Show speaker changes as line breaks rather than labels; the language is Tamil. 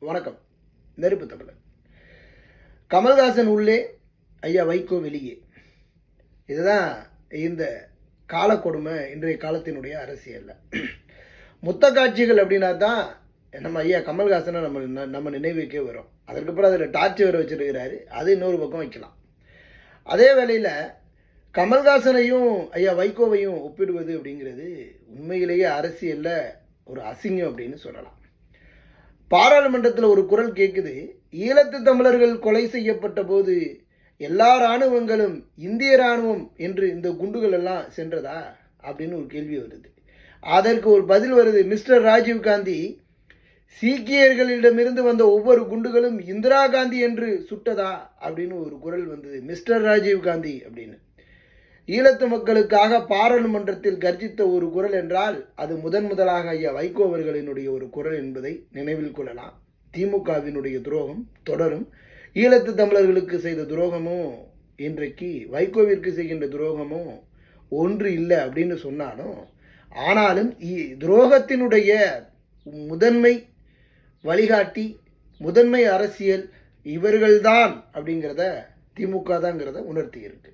வணக்கம். நெருப்பு தமிழர் கமல்ஹாசன் உள்ளே ஐயா வைகோ வெளியே. இதுதான் இந்த காலக்கொடுமை இன்றைய காலத்தினுடைய அரசியல்ல முத்த காட்சிகள் அப்படின்னா தான் நம்ம ஐயா கமல்ஹாசனை நம்ம நம்ம நினைவுக்கே வரும். அதற்கப்புறம் அதில் டார்ச் வேறு வச்சுருக்கிறாரு. அது இன்னொரு பக்கம் வைக்கலாம். அதே வேளையில் கமல்ஹாசனையும் ஐயா வைகோவையும் ஒப்பிடுவது அப்படிங்கிறது உண்மையிலேயே அரசியலில் ஒரு அசிங்கம் அப்படின்னு சொல்லலாம். பாராளுமன்றத்தில் ஒரு குரல் கேட்குது ஈழத்து தமிழர்கள் கொலை செய்யப்பட்ட போது எல்லா இராணுவங்களும் இந்திய இராணுவம் என்று இந்த குண்டுகள் எல்லாம் சென்றதா? அப்படின்னு ஒரு கேள்வி வருது. அதற்கு ஒரு பதில் வருது. மிஸ்டர் ராஜீவ் காந்தி சீக்கியர்களிடமிருந்து வந்த ஒவ்வொரு குண்டுகளும் இந்திரா காந்தி என்று சுட்டதா? அப்படின்னு ஒரு குரல் வந்தது. மிஸ்டர் ராஜீவ் காந்தி அப்படின்னு. ஈழத்து மக்களுக்காக பாராளுமன்றத்தில் கர்ஜித்த ஒரு குரல் என்றால் அது முதன் முதலாக ஐயா வைகோ அவர்களினுடைய ஒரு குரல் என்பதை நினைவில் கொள்ளலாம். திமுகவினுடைய துரோகம் தொடரும். ஈழத்து தமிழர்களுக்கு செய்த துரோகமோ இன்றைக்கு வைகோவிற்கு செய்கின்ற துரோகமோ ஒன்று இல்லை அப்படின்னு சொன்னாலும் ஆனாலும் இ- துரோகத்தினுடைய முதன்மை வழிகாட்டி முதன்மை அரசியல் இவர்கள்தான் அப்படிங்கிறத திமுக தாங்கிறத உணர்த்தி இருக்கு